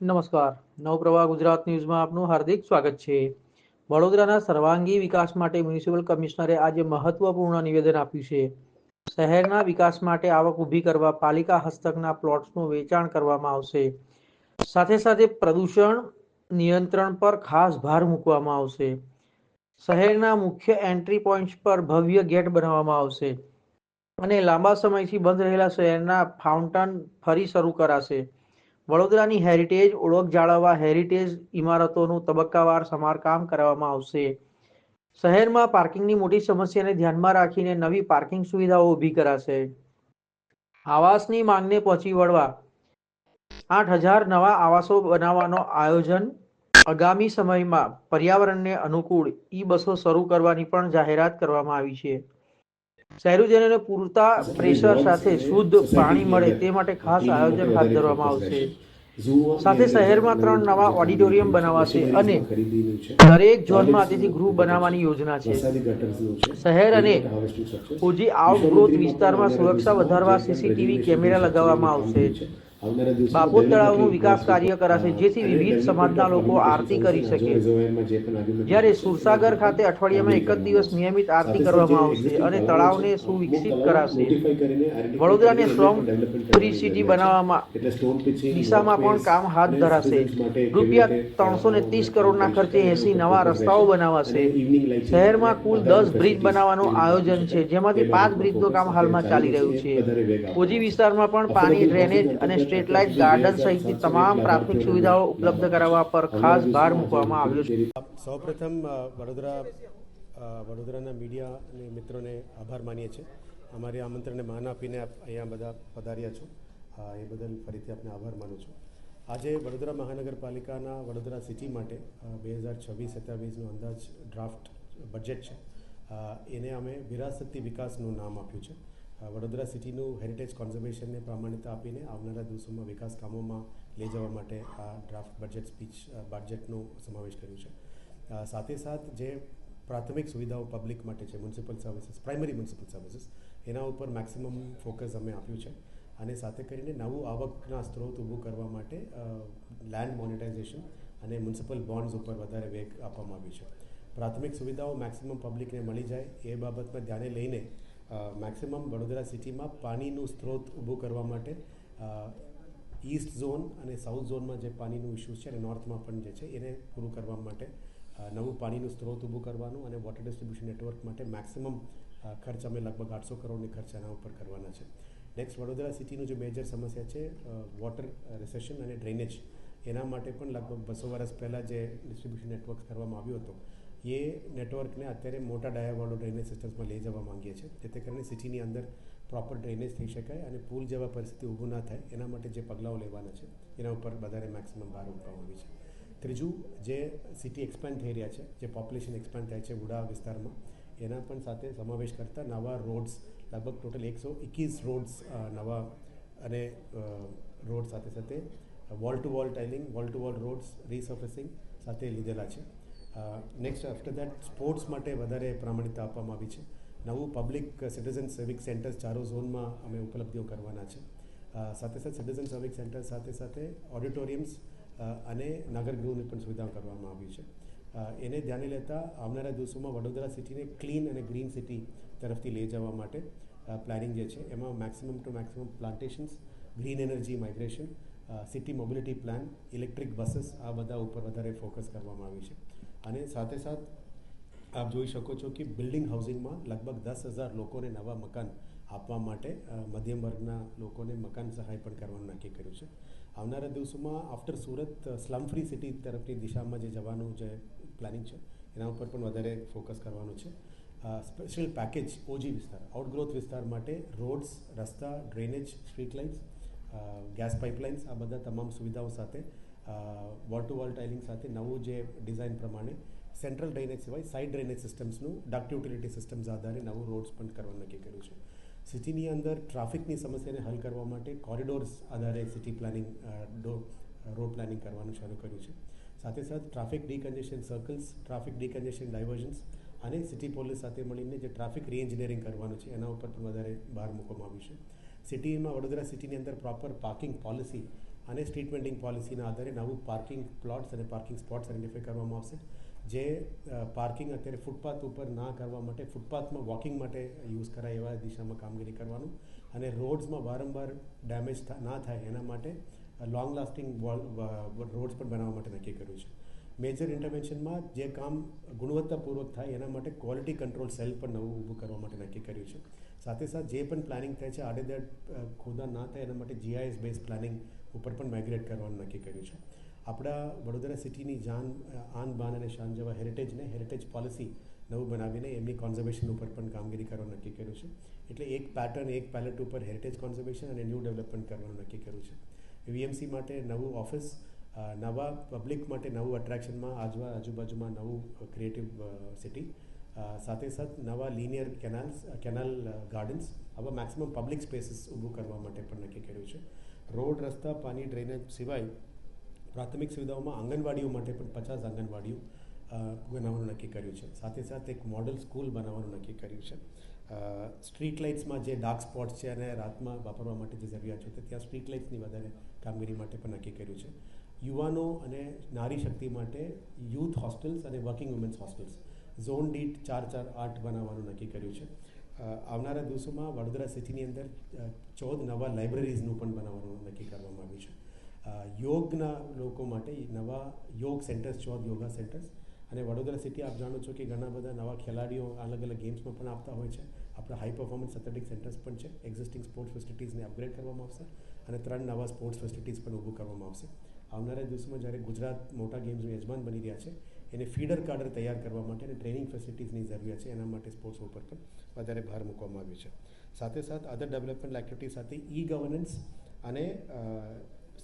નમસ્કાર. નવપ્રવાહ ગુજરાત ન્યૂઝમાં આપનું હાર્દિક સ્વાગત છે. વડોદરાના સર્વાંગી વિકાસ માટે મ્યુનિસિપલ કમિશનરે આજે મહત્વપૂર્ણ નિવેદન આપ્યું છે. શહેરના વિકાસ માટે આવક ઊભી કરવા પાલિકા હસ્તકના પ્લોટ્સનું વેચાણ કરવામાં આવશે. સાથે સાથે પ્રદૂષણ નિયંત્રણ પર ખાસ ભાર મૂકવામાં આવશે. શહેરના મુખ્ય એન્ટ્રી પોઈન્ટ્સ પર ભવ્ય ગેટ બનાવવામાં આવશે. અને લાંબા સમયથી બંધ રહેલા શહેરના ફાઉન્ટન ફરી શરૂ કરાશે. વડોદરાની હેરિટેજ ઓળખ જાળવવા હેરિટેજ ઇમારતોનું તબક્કાવાર સમારકામ કરવામાં આવશે. શહેરમાં પાર્કિંગની મોટી સમસ્યાને ધ્યાનમાં રાખીને નવી પાર્કિંગ સુવિધાઓ ઊભી કરાશે. આવાસની માંગને પહોંચી વળવા આઠ હજાર નવા આવાસો બનાવવાનો આયોજન આગામી સમયમાં પર્યાવરણને અનુકૂળ ઈ બસો શરૂ કરવાની પણ જાહેરાત કરવામાં આવી છે. શહેરીજનોને પૂરતા પ્રેશર સાથે શુદ્ધ પાણી મળે તે માટે ખાસ આયોજન હાથ ધરવામાં આવશે. સાથે શહેરમાં ત્રણ નવા ઓડિટોરિયમ બનાવાશે અને દરેક ઝોનમાં અતિથિ ગૃહ બનાવવાની યોજના છે. શહેર અને ઓજી આઉટગ્રોથ વિસ્તારમાં સુરક્ષા વધારવા સીસીટીવી કેમેરા લગાવવામાં આવશે. બાપોદ તળાવનું વિકાસ કાર્ય કરાશે જેથી વિવિધ સમાજના લોકો આરતી કરી શકે. જ્યારે સુરસાગર ખાતે અઠવાડિયામાં એક જ દિવસ નિયમિત આરતી કરવામાં આવશે અને તળાવને સુવિકસિત કરાશે. વડોદરાને સ્ટ્રોંગ ફ્રી સિટી બનાવવામાં દિશામાં પણ કામ હાથ ધરાશે. રૂપિયા ત્રણસો ને ત્રીસ કરોડના ખર્ચે એસી નવા રસ્તાઓ બનાવાશે. શહેરમાં કુલ દસ બ્રિજ બનાવવાનું આયોજન છે જેમાંથી પાંચ બ્રિજનું કામ હાલમાં ચાલી રહ્યું છે ઓજી વિસ્તારમાં પણ પાણી ડ્રેનેજ અને સ્ટ્રીટ લાઇટ ગાર્ડન સહિતની તમામ પ્રાથમિક સુવિધાઓ ઉપલબ્ધ કરાવવા પર ખાસ ભાર મૂકવામાં આવ્યો છે. સૌપ્રથમ વડોદરા વડોદરાના મીડિયા મિત્રોને આભાર માનીએ છીએ. અમારી આમંત્રણને માન આપીને અહીંયા બધા પધાર્યા છો. એ બદલ ફરીથી આપને આભાર માનું છું. આજે વડોદરા મહાનગરપાલિકાના વડોદરા સિટી માટે બે હજાર છવ્વીસ સત્યાવીસનું અંદાજ ડ્રાફ્ટ બજેટ છે. એને અમે વિરાસતી વિકાસનું નામ આપ્યું છે. વડોદરા સિટીનું હેરિટેજ કોન્ઝર્વેશનને પ્રામાણિકતા આપીને આવનારા દિવસોમાં વિકાસ કામોમાં લઈ જવા માટે આ ડ્રાફ્ટ બજેટ સ્પીચ બજેટનો સમાવેશ કર્યું છે. સાથે સાથ જે પ્રાથમિક સુવિધાઓ પબ્લિક માટે છે municipal services primary municipal services એના ઉપર મેક્સિમમ ફોકસ અમે આપ્યું છે. અને સાથે કરીને નવું આવકના સ્ત્રોત ઊભું કરવા માટે લેન્ડ મોનિટાઇઝેશન અને મ્યુનિસિપલ બોન્ડ્સ ઉપર વધારે વેગ આપવામાં આવ્યું છે. પ્રાથમિક સુવિધાઓ મેક્સિમમ પબ્લિકને મળી જાય એ બાબતમાં ધ્યાને લઈને મેક્સિમમ વડોદરા સિટીમાં પાણીનું સ્ત્રોત ઊભું કરવા માટે ઈસ્ટ ઝોન અને સાઉથ ઝોનમાં જે પાણીનું ઇસ્યુઝ છે અને નોર્થમાં પણ જે છે, એને પૂરું કરવા માટે નવું પાણીનું સ્ત્રોત ઊભું કરવાનું અને વોટર ડિસ્ટ્રિબ્યુશન નેટવર્ક માટે મેક્સિમમ ખર્ચ અમે લગભગ આઠસો કરોડની ખર્ચ એના ઉપર કરવાના છે. નેક્સ્ટ વડોદરા સિટીનું જે મેજર સમસ્યા છે વોટર રિસેશન અને ડ્રેનેજ એના માટે પણ લગભગ બસો વર્ષ પહેલાં જે ડિસ્ટ્રિબ્યુશન નેટવર્ક કરવામાં આવ્યું હતું એ નેટવર્કને અત્યારે મોટા ડાયાવાળો ડ્રેનેજ સિસ્ટમ્સમાં લઈ જવા માંગીએ છીએ. જેથી કરીને સિટીની અંદર પ્રોપર ડ્રેનેજ થઈ શકાય અને પુલ જેવા પરિસ્થિતિ ઊભું ના થાય. એના માટે જે પગલાઓ લેવાના છે, એના ઉપર વધારે મેક્સિમમ ભાર મૂકવામાં આવી છે. ત્રીજું, જે સિટી એક્સપેન્ડ થઈ રહ્યા છે, જે પોપ્યુલેશન એક્સપેન્ડ થાય છે ઉડા વિસ્તારમાં, એના પણ સાથે સમાવેશ કરતા નવા રોડ્સ લગભગ ટોટલ એકસો એકવીસ રોડ્સ નવા અને રોડ સાથે સાથે wall to wall tiling wall to wall roads resurfacing સાથે લીધેલા છે. નેક્સ્ટ આફ્ટર દેટ સ્પોર્ટ્સ માટે વધારે પ્રામાણિકતા આપવામાં આવી છે. નવું પબ્લિક સિટીઝન સિવિક સેન્ટર્સ ચારો ઝોનમાં અમે ઉપલબ્ધિઓ કરવાના છે. સાથે સાથે સિટીઝન સિવિક સેન્ટર સાથે સાથે ઓડિટોરિયમ્સ અને નાગરગૃહની પણ સુવિધા કરવામાં આવી છે. એને ધ્યાને લેતા આવનારા દિવસોમાં વડોદરા સિટીને ક્લીન અને ગ્રીન સિટી તરફથી લઈ જવા માટે પ્લાનિંગ જે છે, એમાં maximum to maximum plantations green energy migration city mobility plan electric buses આ બધા ઉપર વધારે ફોકસ કરવામાં આવ્યું છે. અને સાથે સાથ આપ જોઈ શકો છો કે બિલ્ડિંગ હાઉસિંગમાં લગભગ દસ હજાર લોકોને નવા મકાન આપવા માટે મધ્યમ વર્ગના લોકોને મકાન સહાય પણ કરવાનું નક્કી કર્યું છે. આવનારા દિવસોમાં after Surat slum free city તરફની દિશામાં જે જવાનું જે પ્લાનિંગ છે, એના ઉપર પણ વધારે ફોકસ કરવાનું છે. સ્પેશિયલ પેકેજ ઓજી વિસ્તાર આઉટગ્રોથ વિસ્તાર માટે રોડ્સ રસ્તા drainage street lights gas pipelines આ બધા તમામ સુવિધાઓ સાથે વોલ ટુ વોલ ટાઇલિંગ સાથે નવું જે ડિઝાઇન પ્રમાણે સેન્ટ્રલ ડ્રેનેજ સિવાય સાઇડ ડ્રેનેજ સિસ્ટમ્સનું ડાક્ટ યુટિલિટી સિસ્ટમ્સ આધારે નવું રોડ્સ પણ કરવાનું નક્કી કર્યું છે. સિટીની અંદર ટ્રાફિકની સમસ્યાને હલ કરવા માટે કોરિડોર્સ આધારે સિટી પ્લાનિંગ રોડ પ્લાનિંગ કરવાનું શરૂ કર્યું છે. સાથે સાથે traffic decongestion circles traffic decongestion diversions અને સિટી પોલીસ સાથે મળીને જે ટ્રાફિક રીએન્જિનિયરિંગ કરવાનું છે, એના ઉપર પણ વધારે ભાર મૂકવામાં આવ્યું છે. સિટીમાં વડોદરા સિટીની અંદર પ્રોપર પાર્કિંગ પોલિસી અને સ્ટ્રીટ વેન્ડિંગ પોલિસીના આધારે નવું પાર્કિંગ પ્લોટ્સ અને પાર્કિંગ સ્પોટ્સ આઇડેન્ટિફાઈ કરવામાં આવશે. જે પાર્કિંગ અત્યારે ફૂટપાથ ઉપર ના કરવા માટે ફૂટપાથમાં વોકિંગ માટે યુઝ કરાય એવા દિશામાં કામગીરી કરવાનું અને રોડ્સમાં વારંવાર ડેમેજ ના થાય એના માટે લોંગ લાસ્ટિંગ વોલ રોડ્સ પણ બનાવવા માટે નક્કી કર્યું છે. મેજર ઇન્ટરવેન્શનમાં જે કામ ગુણવત્તાપૂર્વક થાય એના માટે ક્વોલિટી કંટ્રોલ સેલ પણ નવું ઊભું કરવા માટે નક્કી કર્યું છે. સાથે સાથે જે પણ પ્લાનિંગ થાય છે, આડેધડ ખોદા ના થાય એના માટે જીઆઈએસ બેઝ પ્લાનિંગ ઉપર પણ માઇગ્રેટ કરવાનું નક્કી કર્યું છે. આપણા વડોદરા સિટીની જાન, આન, બાન અને શાન જેવા હેરિટેજને હેરિટેજ પોલિસી નવું બનાવીને એમની કોન્ઝર્વેશન ઉપર પણ કામગીરી કરવાનું નક્કી કર્યું છે. એટલે એક પેટર્ન એક પેલેટ ઉપર હેરિટેજ કોન્ઝર્વેશન અને ન્યૂ ડેવલપમેન્ટ કરવાનું નક્કી કર્યું છે. વીએમસી માટે નવું ઓફિસ નવા પબ્લિક માટે નવું અટ્રેક્શનમાં આજવા, આજુબાજુમાં નવું ક્રિએટિવ સિટી સાથે સાથે નવા લિનિયર કેનાલ્સ કેનાલ ગાર્ડન્સ આવા મેક્સિમમ પબ્લિક સ્પેસીસ ઊભું કરવા માટે પણ નક્કી કર્યું છે. રોડ, રસ્તા, પાણી, ડ્રેનેજ સિવાય પ્રાથમિક સુવિધાઓમાં આંગણવાડીઓ માટે પણ પચાસ આંગણવાડીઓ બનાવવાનું નક્કી કર્યું છે. સાથે સાથે એક મોડલ સ્કૂલ બનાવવાનું નક્કી કર્યું છે. સ્ટ્રીટ લાઇટ્સમાં જે ડાર્ક સ્પોટ્સ છે અને રાતમાં વાપરવા માટે જે જરૂરિયાત છે ત્યાં સ્ટ્રીટ લાઇટ્સની વધારે કામગીરી માટે પણ નક્કી કર્યું છે. યુવાનો અને નારી શક્તિ માટે યુથ હોસ્ટેલ્સ અને વર્કિંગ વુમેન્સ હોસ્ટેલ્સ. ઝોન દીઠ ચાર ચાર આઠ બનાવવાનું નક્કી કર્યું છે. આવનારા દિવસોમાં વડોદરા સિટીની અંદર ચૌદ નવા લાઇબ્રેરીઝનું પણ બનાવવાનું નક્કી કરવામાં આવ્યું છે. યોગના લોકો માટે નવા યોગ સેન્ટર્સ, ચૌદ યોગા સેન્ટર્સ. અને વડોદરા સિટી આપ જાણો છો કે ઘણા બધા નવા ખેલાડીઓ અલગ અલગ ગેમ્સમાં પણ આપતા હોય છે. આપણા હાઈ પરફોર્મન્સ એથ્લેટિક સેન્ટર્સ પણ છે. એક્ઝિસ્ટિંગ સ્પોર્ટ્સ ફેસિલિટીઝને અપગ્રેડ કરવામાં આવશે. અને ત્રણ નવા સ્પોર્ટ્સ ફેસિલિટીઝ પણ ઊભું કરવામાં આવશે. આવનારા દિવસોમાં જ્યારે ગુજરાત મોટા ગેમ્સનું યજમાન બની રહ્યા છે એને ફીડર કાડર તૈયાર કરવા માટે અને ટ્રેનિંગ ફેસિલિટીઝની જરૂરિયાત છે, એના માટે સ્પોર્ટ્સ ઉપર પણ વધારે ભાર મૂકવામાં આવ્યું છે. સાથે સાથ અધર ડેવલપમેન્ટ એક્ટિવિટી સાથે ઈ ગવર્નન્સ અને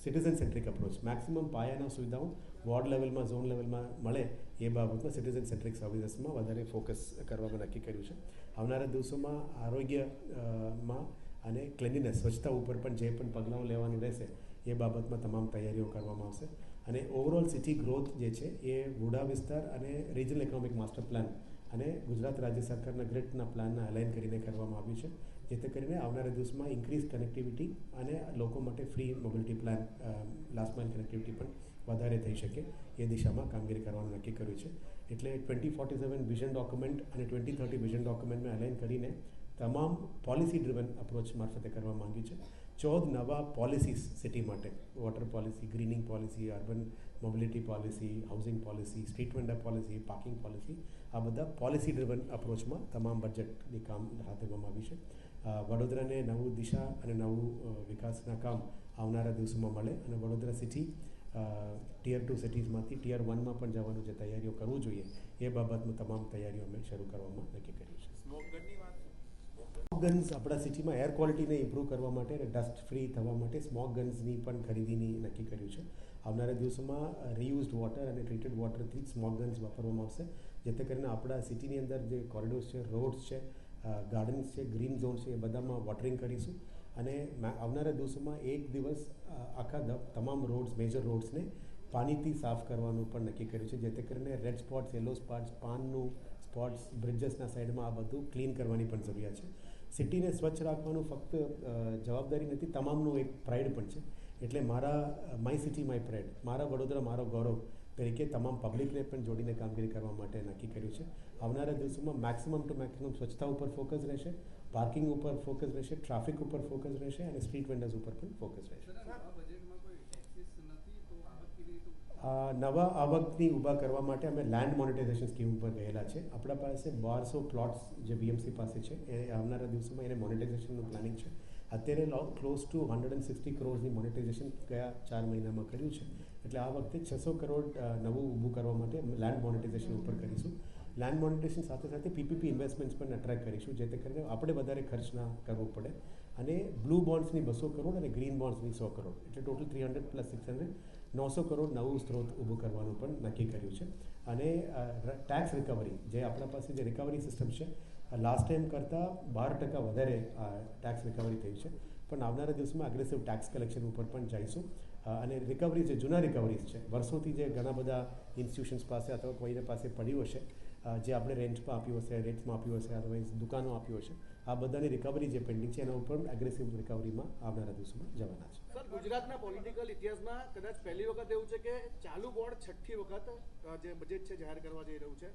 સિટીઝન સેન્ટ્રિક અપ્રોચ મેક્સિમમ પાયાના સુવિધાઓ વોર્ડ લેવલમાં ઝોન લેવલમાં મળે એ બાબતમાં સિટીઝન સેન્ટ્રિક સર્વિસીસમાં વધારે ફોકસ કરવામાં નક્કી કર્યું છે. આવનારા દિવસોમાં આરોગ્યમાં અને ક્લિનિનેસ સ્વચ્છતા ઉપર પણ જે પણ પગલાઓ લેવાની રહેશે એ બાબતમાં તમામ તૈયારીઓ કરવામાં આવશે. અને ઓવરઓલ સિટી ગ્રોથ જે છે એ વુડા વિસ્તાર અને રિજનલ ઇકોનોમિક માસ્ટર પ્લાન અને ગુજરાત રાજ્ય સરકારના ગ્રેટના પ્લાનના અલાઇન કરીને કરવામાં આવ્યું છે. જેથી કરીને આવનારા દિવસમાં ઇન્ક્રીઝ કનેક્ટિવિટી અને લોકો માટે free mobility plan last mile connectivity પણ વધારે થઈ શકે એ દિશામાં કામગીરી કરવાનું નક્કી કર્યું છે. એટલે twenty forty seven vision document અને ટ્વેન્ટી થર્ટી વિઝન ડોક્યુમેન્ટને અલાઇન કરીને તમામ પોલિસી ડ્રિવન અપ્રોચ મારફતે કરવા માંગ્યું છે. ચૌદ નવા પોલિસીસ સિટી માટે. Water policy greening policy urban mobility policy housing policy street vendor policy parking policy આ બધા પોલિસી ડ્રિવન અપ્રોચમાં તમામ બજેટની કામ હાથ ધરવામાં આવી છે વડોદરાને નવું દિશા અને નવું વિકાસના કામ આવનારા દિવસોમાં મળે અને વડોદરા સિટી ટીયર ટુ સિટીઝમાંથી ટીયર વનમાં પણ જવાનું જે તૈયારીઓ કરવું જોઈએ એ બાબતમાં તમામ તૈયારીઓ અમે શરૂ કરવામાં નક્કી કરી છે ગન્સ આપણા સિટીમાં એર ક્વોલિટીને ઇમ્પ્રૂવ કરવા માટે અને ડસ્ટ ફ્રી થવા માટે સ્મોક ગન્સની પણ ખરીદીની નક્કી કર્યું છે. આવનારા દિવસોમાં રીયુઝડ વોટર અને ટ્રીટેડ વોટરથી જ સ્મોક ગન્સ વાપરવામાં આવશે, જેથી કરીને આપણા સિટીની અંદર જે કોરિડોર્સ છે રોડ્સ છે ગાર્ડન્સ છે ગ્રીન ઝોન છે, એ બધામાં વોટરિંગ કરીશું. અને આવનારા દિવસોમાં એક દિવસ આખા તમામ રોડ્સ મેજર રોડ્સને પાણીથી સાફ કરવાનું પણ નક્કી કર્યું છે, જેથી કરીને રેડ સ્પોટ્સ યલો સ્પોટ્સ પાનનું સ્પોટ્સ બ્રિજેસના સાઈડમાં આ બધું ક્લીન કરવાની પણ જરૂરિયાત છે. સિટીને સ્વચ્છ રાખવાનું ફક્ત જવાબદારી નથી, તમામનું એક પ્રાઇડ પણ છે. એટલે મારા માય સિટી માય પ્રાઇડ મારા વડોદરા, મારો ગૌરવ તરીકે તમામ પબ્લિકને પણ જોડીને કામગીરી કરવા માટે નક્કી કર્યું છે. આવનારા દિવસોમાં મેક્સિમમ ટુ મેક્સિમમ સ્વચ્છતા ઉપર ફોકસ રહેશે પાર્કિંગ ઉપર ફોકસ રહેશે ટ્રાફિક ઉપર ફોકસ રહેશે અને સ્ટ્રીટ વેન્ડર્સ ઉપર પણ ફોકસ રહેશે. નવા આવકની ઊભા કરવા માટે અમે લેન્ડ મોનેટાઇઝેશન સ્કીમ ઉપર ગયેલા છે. આપણા પાસે બારસો પ્લોટ્સ જે બીએમસી પાસે છે, એ આવનારા દિવસોમાં એને મોનેટાઇઝેશનનું પ્લાનિંગ છે. અત્યારે close to hundred and sixty કરોડની મોનેટાઇઝેશન ગયા ચાર મહિનામાં કર્યું છે. એટલે આ વખતે છસો કરોડ નવું ઊભું કરવા માટે લેન્ડ મોનેટાઇઝેશન ઉપર કરીશું. લેન્ડ મોનિટેશન સાથે સાથે પીપીપી ઇન્વેસ્ટમેન્ટ્સ પણ અટ્રેક્ટ કરીશું, જેથી કરીને આપણે વધારે ખર્ચ ના કરવો પડે. અને બ્લુ બોન્ડ્સની બસો કરોડ અને ગ્રીન બોન્ડ્સની સો કરોડ. એટલે total three hundred plus six hundred નવસો કરોડ નવું સ્ત્રોત ઊભું કરવાનું પણ નક્કી કર્યું છે. અને ટેક્સ રિકવરી જે આપણા પાસે જે રિકવરી સિસ્ટમ છે લાસ્ટ ટાઈમ કરતાં બાર ટકા વધારે ટેક્સ રિકવરી થઈ છે. પણ આવનારા દિવસમાં અગ્રેસિવ ટેક્સ કલેક્શન ઉપર પણ જઈશું. અને રિકવરી જે જૂના રિકવરીઝ છે, વર્ષોથી જે ઘણા બધા ઇન્સ્ટિટ્યુશન્સ પાસે અથવા કોઈને પાસે પડ્યું હશે જે આપણે રેન્ટમાં આપ્યું હશે રેન્ટ્સમાં આપ્યું હશે અદરવાઇઝ દુકાનો આપ્યું હશે, આ બધાની રિકવરી જે પેન્ડિંગ છે, એના ઉપર એગ્રેસિવ રિકવરીમાં આવનારા દિવસોમાં જવાના છે. સર, ગુજરાતના પોલિટિકલ ઇતિહાસમાં કદાચ પહેલી વખત એવું છે કે ચાલુ બોર્ડ છઠ્ઠી વખત જે બજેટ છે જાહેર કરવા જઈ રહ્યું છે.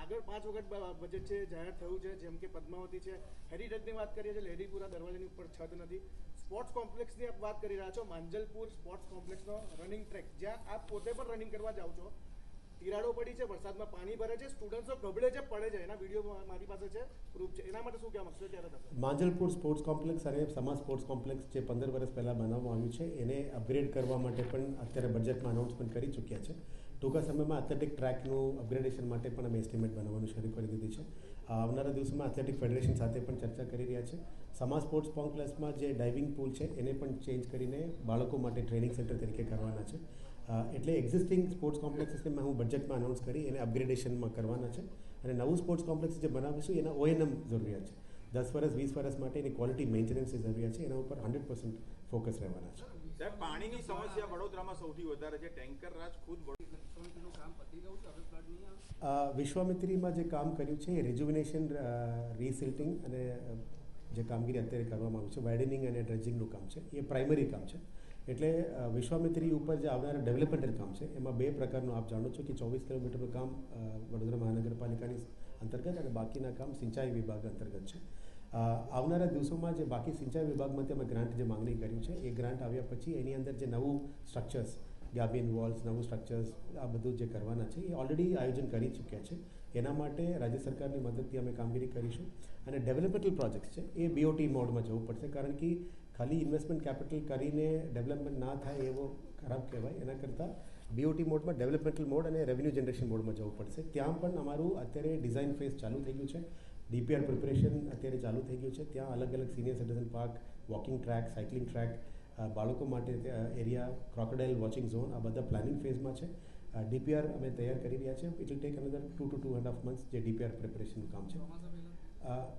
આગળ પાંચ વખત બજેટ છે જાહેર થયું છે, જેમ કે પદ્માવતી છે. હેરિટેજની વાત કરીએ છીએ લહેરીપુરા દરવાજાની ઉપર છત નથી. સ્પોર્ટ્સ કોમ્પ્લેક્સની આપ વાત કરી રહ્યા છો, માંજલપુર સ્પોર્ટ્સ કોમ્પ્લેક્સનો રનિંગ ટ્રેક જ્યાં આપ પોતે પણ રનિંગ કરવા જાઓ છો તિરાડો પડી છે, વરસાદમાં પાણી ભરે છે સ્ટુડન્ટ્સો ગબડે છે, પડે છે. એના વીડિયો મારી પાસે છે પ્રૂફ છે. એના માટે શું કહેવા માંગશો ત્યારે માંજલપુર સ્પોર્ટ્સ કોમ્પ્લેક્સ અને સમા સ્પોર્ટ્સ કોમ્પ્લેક્સ જે પંદર વર્ષ પહેલાં બનાવવામાં આવ્યું છે, એને અપગ્રેડ કરવા માટે પણ અત્યારે બજેટમાં અનાઉન્સમેન્ટ કરી ચૂક્યા છે. ટૂંકા સમયમાં એથ્લેટિક ટ્રેકનું અપગ્રેડેશન માટે પણ અમે એસ્ટિમેટ બનાવવાનું શરૂ કરી દીધી છે. આવનારા દિવસોમાં એથ્લેટિક ફેડરેશન સાથે પણ ચર્ચા કરી રહ્યા છે. સમા સ્પોર્ટ્સ કોમ્પ્લેક્સમાં જે ડાઇવિંગ પુલ છે, એને પણ ચેન્જ કરીને બાળકો માટે ટ્રેનિંગ સેન્ટર તરીકે કરવાના છે. એટલે એક્ઝિસ્ટિંગ સ્પોર્ટ્સ કોમ્પ્લેક્સને હું બજેટમાં અનાઉન્સ કરી એને અપગ્રેડેશનમાં કરવાના છે. અને નવું સ્પોર્ટ્સ કોમ્પ્લેક્સ જે બનાવીશું એના ઓએનએમ જરૂરિયાત છે. દસ વર્ષ વીસ વર્ષ માટે એની ક્વોલિટી મેન્ટેનન્સની જરૂરિયાત છે. એના ઉપર હંડ્રેડ પર્સન્ટ ફોકસ રહેવાના છે. સાહેબ પાણીની સમસ્યા વડોદરામાં સૌથી વધારે છે. ટેન્કર રાજ ખુદ વિશ્વામિત્રીમાં જે કામ કર્યું છે એ રિજુવિનેશન રીસિલ્ટિંગ અને જે કામગીરી અત્યારે કરવામાં આવી છે વાઇડનિંગ અને ડ્રેજિંગનું કામ છે એ પ્રાઇમરી કામ છે. એટલે વિશ્વામિત્રી ઉપર જે આવનારા ડેવલપમેન્ટલ કામ છે, એમાં બે પ્રકારનું આપ જાણો છો કે ચોવીસ કિલોમીટરનું કામ વડોદરા મહાનગરપાલિકાની અંતર્ગત અને બાકીના કામ સિંચાઈ વિભાગ અંતર્ગત છે. આવનારા દિવસોમાં જે બાકી સિંચાઈ વિભાગમાંથી અમે ગ્રાન્ટ જે માંગણી કર્યું છે, એ ગ્રાન્ટ આવ્યા પછી એની અંદર જે નવું સ્ટ્રક્ચર્સ ગાબિન વોલ્સ નવું સ્ટ્રક્ચર્સ આ બધું જે કરવાના છે, એ ઓલરેડી આયોજન કરી ચૂક્યા છે. એના માટે રાજ્ય સરકારની મદદથી અમે કામગીરી કરીશું. અને ડેવલપમેન્ટલ પ્રોજેક્ટ્સ છે, એ બીઓટી મોડમાં જવું પડશે, કારણ કે ખાલી ઇન્વેસ્ટમેન્ટ કેપિટલ કરીને ડેવલપમેન્ટ ના થાય એવો ખરાબ કહેવાય. એના કરતાં બીઓટી મોડમાં ડેવલપમેન્ટલ મોડ અને રેવન્યુ જનરેશન મોડમાં જવું પડશે. ત્યાં પણ અમારું અત્યારે ડિઝાઇન ફેઝ ચાલુ થઈ ગયું છે. ડીપીઆર પ્રિપરેશન અત્યારે ચાલુ થઈ ગયું છે. ત્યાં અલગ અલગ senior citizen park walking track cycling track બાળકો માટે એરિયા ક્રોકોડાઇલ વોચિંગ ઝોન આ બધા પ્લાનિંગ ફેઝમાં છે. ડીપીઆર અમે તૈયાર કરી રહ્યા છે. It will take another two two two and half months જે ડીપીઆર પ્રિપરેશનનું કામ છે.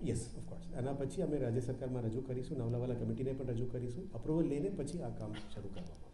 યસ ઓફકોર્સ એના પછી અમે રાજ્ય સરકારમાં રજૂ કરીશું, નવલાવાલા કમિટીને પણ રજૂ કરીશું અપ્રુવલ લઈને પછી આ કામ શરૂ કરવામાં